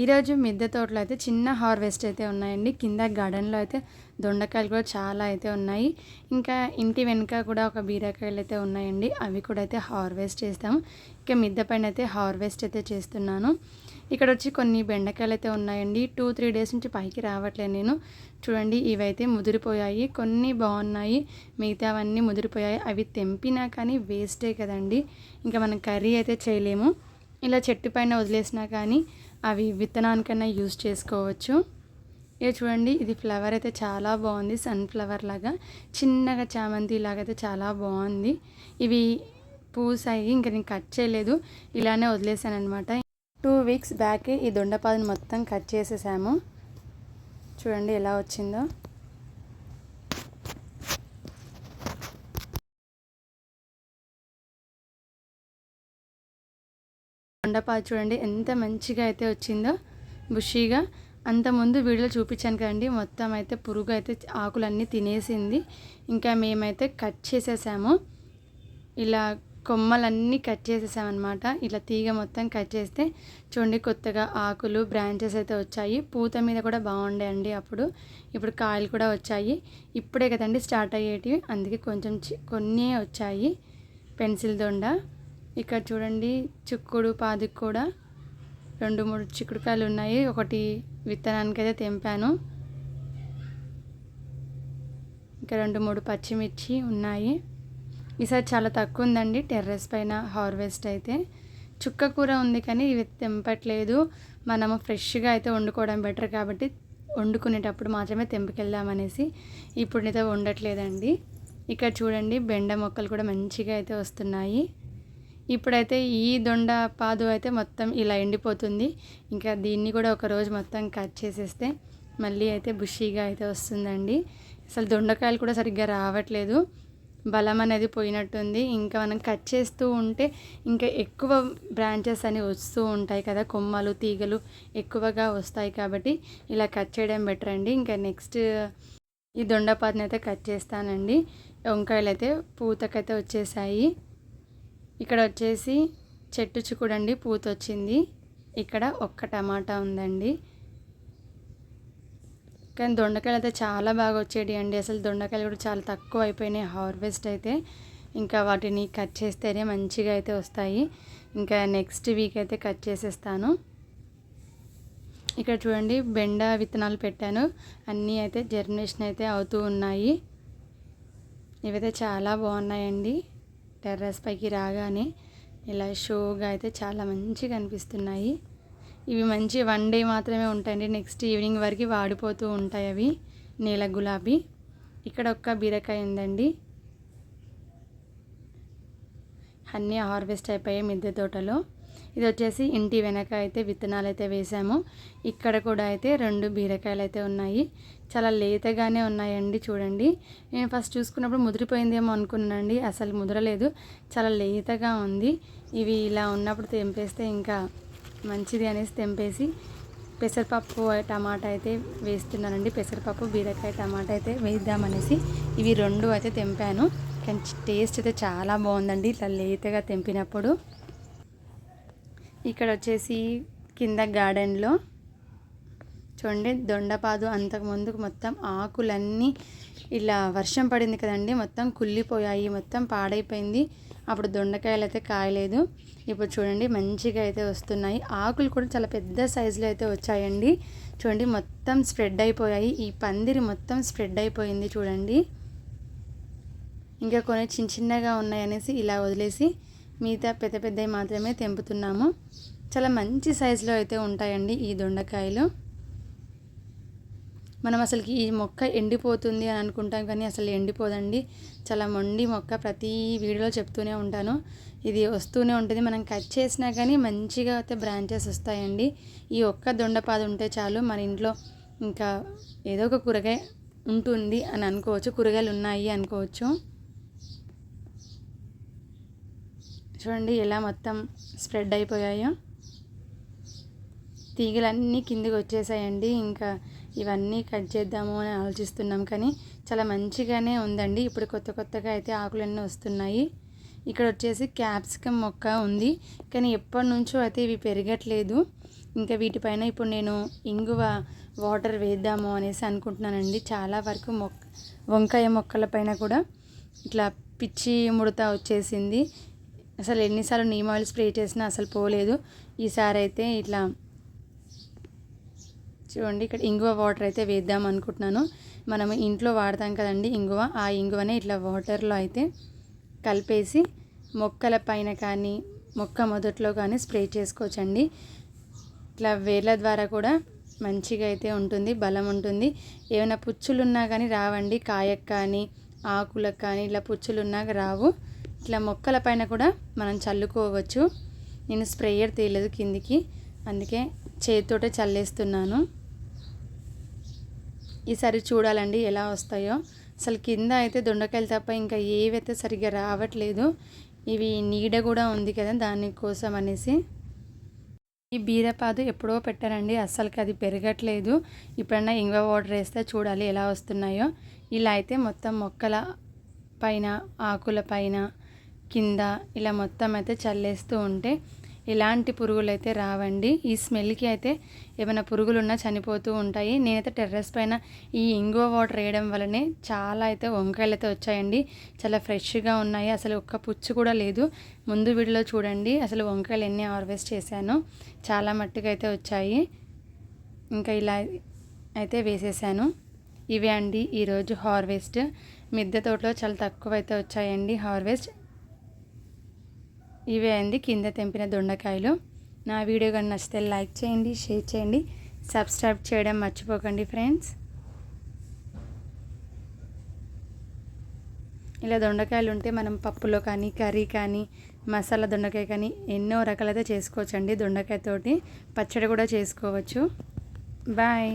ఈరోజు మిద్దె తోటలో అయితే చిన్న హార్వెస్ట్ అయితే ఉన్నాయండి. కింద గార్డెన్లో అయితే దొండకాయలు కూడా చాలా అయితే ఉన్నాయి. ఇంకా ఇంటి వెనుక కూడా ఒక బీరకాయలు అయితే ఉన్నాయండి. అవి కూడా అయితే హార్వెస్ట్ చేస్తాము. ఇంకా మిద్దె పైన అయితే హార్వెస్ట్ అయితే చేస్తున్నాను. ఇక్కడ వచ్చి కొన్ని బెండకాయలు అయితే ఉన్నాయండి. టూ త్రీ డేస్ నుంచి పైకి రావట్లేదు నేను. చూడండి ఇవైతే ముదిరిపోయాయి. కొన్ని బాగున్నాయి. మిగతావన్నీ ముదిరిపోయాయి. అవి తెంపినా కానీ వేస్టే కదండి. ఇంకా మనం కర్రీ అయితే చేయలేము. ఇలా చెట్టు పైన వదిలేసినా కానీ అవి విత్తనానికైనా యూజ్ చేసుకోవచ్చు. ఇక చూడండి ఇది ఫ్లవర్ అయితే చాలా బాగుంది సన్ఫ్లవర్ లాగా. చిన్నగా చామంతి లాగైతే అయితే చాలా బాగుంది. ఇవి పూసాయి ఇంకా నేను కట్ చేయలేదు ఇలానే వదిలేసాను అనమాట టూ వీక్స్ బ్యాక్ ఈ దొండపాదుని మొత్తం కట్ చేసేసాము. చూడండి ఎలా వచ్చిందో. దొండపాదు చూడండి ఎంత మంచిగా అయితే వచ్చిందో బుషీగా. అంతకుముందు వీడియోలో చూపించాను కదండి మొత్తం అయితే పురుగు అయితే ఆకులన్నీ తినేసింది. ఇంకా మేమైతే కట్ చేసేసాము. ఇలా కొమ్మలన్నీ కట్ చేసేసామన్నమాట. ఇలా తీగ మొత్తం కట్ చేస్తే చూడండి కొత్తగా ఆకులు బ్రాంచెస్ అయితే వచ్చాయి. పూత మీద కూడా బాగుండే అండి అప్పుడు. ఇప్పుడు కాయలు కూడా వచ్చాయి. ఇప్పుడే కదండి స్టార్ట్ అయ్యేటివి. అందుకే కొంచెం కొన్ని వచ్చాయి. పెన్సిల్ దొండ. ఇక్కడ చూడండి చిక్కుడు పాదికి కూడా రెండు మూడు చిక్కుడుకాయలు ఉన్నాయి. ఒకటి విత్తనానికి అయితే తెంపాను. ఇంకా రెండు మూడు పచ్చిమిర్చి ఉన్నాయి. ఈసారి చాలా తక్కువ ఉందండి టెర్రస్ పైన హార్వెస్ట్ అయితే. చుక్క కూర ఉంది కానీ ఇవి తెంపట్లేదు. మనము ఫ్రెష్గా అయితే వండుకోవడం బెటర్ కాబట్టి వండుకునేటప్పుడు మాత్రమే తెంపుకెళ్దామనేసి ఇప్పుడు అయితే వండట్లేదండి. ఇక్కడ చూడండి బెండ మొక్కలు కూడా మంచిగా అయితే వస్తున్నాయి. ఇప్పుడైతే ఈ దొండ పాదు అయితే మొత్తం ఇలా ఎండిపోతుంది. ఇంకా దీన్ని కూడా ఒక రోజు మొత్తం కట్ చేసేస్తే మళ్ళీ అయితే బుషీగా అయితే వస్తుందండి. అసలు దొండకాయలు కూడా సరిగ్గా రావట్లేదు. బలం అనేది పోయినట్టుంది. ఇంకా మనం కట్ చేస్తూ ఉంటే ఇంకా ఎక్కువ బ్రాంచెస్ అని వస్తూ ఉంటాయి కదా కొమ్మలు తీగలు ఎక్కువగా వస్తాయి కాబట్టి ఇలా కట్ చేయడం బెటర్ అండి. ఇంకా నెక్స్ట్ ఈ దొండపాతని అయితే కట్ చేస్తానండి. వంకాయలు అయితే పూతకైతే వచ్చేసాయి. ఇక్కడ వచ్చేసి చెట్టు చూడండి పూత వచ్చింది ఇక్కడ ఒక్క టమాటా ఉందండి. కానీ దొండకాయలు అయితే చాలా బాగా వచ్చేటి అండి అసలు దొండకాయలు కూడా చాలా తక్కువ అయిపోయినాయి హార్వెస్ట్ అయితే. ఇంకా వాటిని కట్ చేస్తేనే మంచిగా అయితే వస్తాయి. ఇంకా నెక్స్ట్ వీక్ అయితే కట్ చేసేస్తాను. ఇక్కడ చూడండి బెండ విత్తనాలు పెట్టాను. అన్నీ అయితే జర్మినేషన్ అయితే అవుతూ ఉన్నాయి. ఇవైతే చాలా బాగున్నాయండి. టెర్రస్ పైకి రాగానే ఇలా షోగా అయితే చాలా మంచిగా అనిపిస్తున్నాయి. ఇవి మంచి వన్ డే మాత్రమే ఉంటాయండి. నెక్స్ట్ ఈవినింగ్ వరకు వాడిపోతూ ఉంటాయి అవి నీల గులాబీ. ఇక్కడ ఒక్క బీరకాయ ఉందండి. అన్నీ హార్వెస్ట్ అయిపోయాయి మిద్దె తోటలో. ఇది వచ్చేసి ఇంటి వెనక అయితే విత్తనాలు అయితే వేసాము. ఇక్కడ కూడా అయితే రెండు బీరకాయలు అయితే ఉన్నాయి. చాలా లేతగానే ఉన్నాయండి చూడండి. నేను ఫస్ట్ చూసుకున్నప్పుడు ముదిరిపోయిందేమో అనుకున్నానండి. అసలు ముదరలేదు. చాలా లేతగా ఉంది. ఇవి ఇలా ఉన్నప్పుడు తెంపేస్తే ఇంకా మంచిది అనేసి తెంపేసి పెసరపప్పు టమాటా అయితే వేస్తున్నానండి. పెసరపప్పు బీరకాయ టమాటా అయితే వేద్దామనేసి ఇవి రెండు అయితే తెంపాను. కానీ టేస్ట్ అయితే చాలా బాగుందండి. ఇట్లా లేతగా తెంపినప్పుడు. ఇక్కడ వచ్చేసి కింద గార్డెన్లో చూడండి దొండపాదు అంతకుముందుకు మొత్తం ఆకులన్నీ ఇలా వర్షం పడింది కదండి మొత్తం కుళ్ళిపోయాయి మొత్తం పాడైపోయింది. అప్పుడు దొండకాయలు అయితే కాయలేదు. ఇప్పుడు చూడండి మంచిగా అయితే వస్తున్నాయి. ఆకులు కూడా చాలా పెద్ద సైజులో అయితే వచ్చాయండి. చూడండి మొత్తం స్ప్రెడ్ అయిపోయాయి. ఈ పందిరి మొత్తం స్ప్రెడ్ అయిపోయింది చూడండి. ఇంకా కొన్ని చిన్న చిన్నగా ఉన్నాయనేసి ఇలా వదిలేసి మిగతా పెద్ద పెద్దవి మాత్రమే తెంపుతున్నాము. చాలా మంచి సైజులో అయితే ఉంటాయండి ఈ దొండకాయలు. మనం అసలుకి ఈ మొక్క ఎండిపోతుంది అని అనుకుంటాం కానీ అసలు ఎండిపోదండి. చాలా మొండి మొక్క ప్రతి వీడియోలో చెప్తూనే ఉంటాను. ఇది వస్తూనే ఉంటుంది. మనం కట్ చేసినా కానీ మంచిగా అయితే బ్రాంచెస్ వస్తాయండి. ఈ ఒక్క దొండపాద ఉంటే చాలు మన ఇంట్లో ఇంకా ఏదో ఒక కూరగాయ ఉంటుంది అని అనుకోవచ్చు. కూరగాయలు ఉన్నాయి అనుకోవచ్చు. చూడండి ఎలా మొత్తం స్ప్రెడ్ అయిపోయాయో. తీగలన్నీ కిందికి వచ్చేసాయండి. ఇంకా ఇవన్నీ కట్ చేద్దాము అని ఆలోచిస్తున్నాం కానీ చాలా మంచిగానే ఉందండి. ఇప్పుడు కొత్త కొత్తగా అయితే ఆకులన్నీ వస్తున్నాయి. ఇక్కడ వచ్చేసి క్యాప్సికమ్ మొక్క ఉంది. కానీ ఎప్పటి నుంచో అయితే ఇవి పెరగట్లేదు. ఇంకా వీటిపైన ఇప్పుడు నేను ఇంగువ వాటర్ వేద్దాము అనేసి అనుకుంటున్నానండి. చాలా వరకు మొక్క వంకాయ మొక్కల పైన కూడా ఇట్లా పిచ్చి ముడత వచ్చేసింది. అసలు ఎన్నిసార్లు నీమ్ ఆయిల్ స్ప్రే చేసినా అసలు పోలేదు. ఈసారి అయితే ఇట్లా చూడండి ఇక్కడ ఇంగువ వాటర్ అయితే వేద్దాం అనుకుంటున్నాను. మనం ఇంట్లో వాడతాం కదండి ఇంగువ. ఆ ఇంగువనే ఇట్లా వాటర్లో అయితే కలిపేసి మొక్కల పైన కానీ మొక్క మొదట్లో కానీ స్ప్రే చేసుకోవచ్చండి. ఇట్లా వేర్ల ద్వారా కూడా మంచిగా అయితే ఉంటుంది బలం ఉంటుంది. ఏమైనా పుచ్చులు ఉన్నా కానీ రావండి. కాయకు కానీ ఆకులకు కానీ ఇలా పుచ్చులు ఉన్నా రావు. ఇట్లా మొక్కల పైన కూడా మనం చల్లుకోవచ్చు. నేను స్ప్రేయర్ తీయలేదు కిందికి. అందుకే చేతితోటే చల్లేస్తున్నాను. ఈసారి చూడాలండి ఎలా వస్తాయో. అసలు కింద అయితే దొండకాయలు తప్ప ఇంకా ఏవైతే సరిగ్గా రావట్లేదు ఇవి నీడ కూడా ఉంది కదా దానికోసం అనేసి. ఈ బీరపాదు ఎప్పుడో పెట్టారండి అస్సలకి అది పెరగట్లేదు. ఇప్పుడన్నా ఇంగ వాటర్ వేస్తే చూడాలి ఎలా వస్తున్నాయో. ఇలా అయితే మొత్తం మొక్కల పైన ఆకుల పైన కింద ఇలా మొత్తం అయితే చల్లేస్తూ ఉంటే ఇలాంటి పురుగులు అయితే రావండి ఈ స్మెల్కి అయితే ఏమైనా పురుగులు ఉన్నా చనిపోతూ ఉంటాయి. నేనైతే టెర్రస్ పైన ఈ ఇంగువ వాటర్ వేయడం వల్లనే చాలా అయితే వంకాయలు అయితే వచ్చాయండి. చాలా ఫ్రెష్గా ఉన్నాయి. అసలు ఒక్క పుచ్చు కూడా లేదు. ముందు వీడియోలో చూడండి. అసలు వంకాయలు ఎన్ని హార్వెస్ట్ చేశాను. చాలా మట్టుగా అయితే వచ్చాయి. ఇంకా ఇలా అయితే వేసేసాను. ఇవే అండి ఈరోజు హార్వెస్ట్. మిద్దె తోటలో చాలా తక్కువ అయితే వచ్చాయండి హార్వెస్ట్. ఇవే అండి కింద తెంపిన దొండకాయలు. నా వీడియో కానీ నచ్చితే లైక్ చేయండి షేర్ చేయండి సబ్స్క్రైబ్ చేయడం మర్చిపోకండి ఫ్రెండ్స్. ఇలా దొండకాయలు ఉంటే మనం పప్పులో కానీ కర్రీ కానీ మసాలా దొండకాయ కానీ ఎన్నో రకాలైతే చేసుకోవచ్చండి దొండకాయతోటి పచ్చడి కూడా చేసుకోవచ్చు. బాయ్.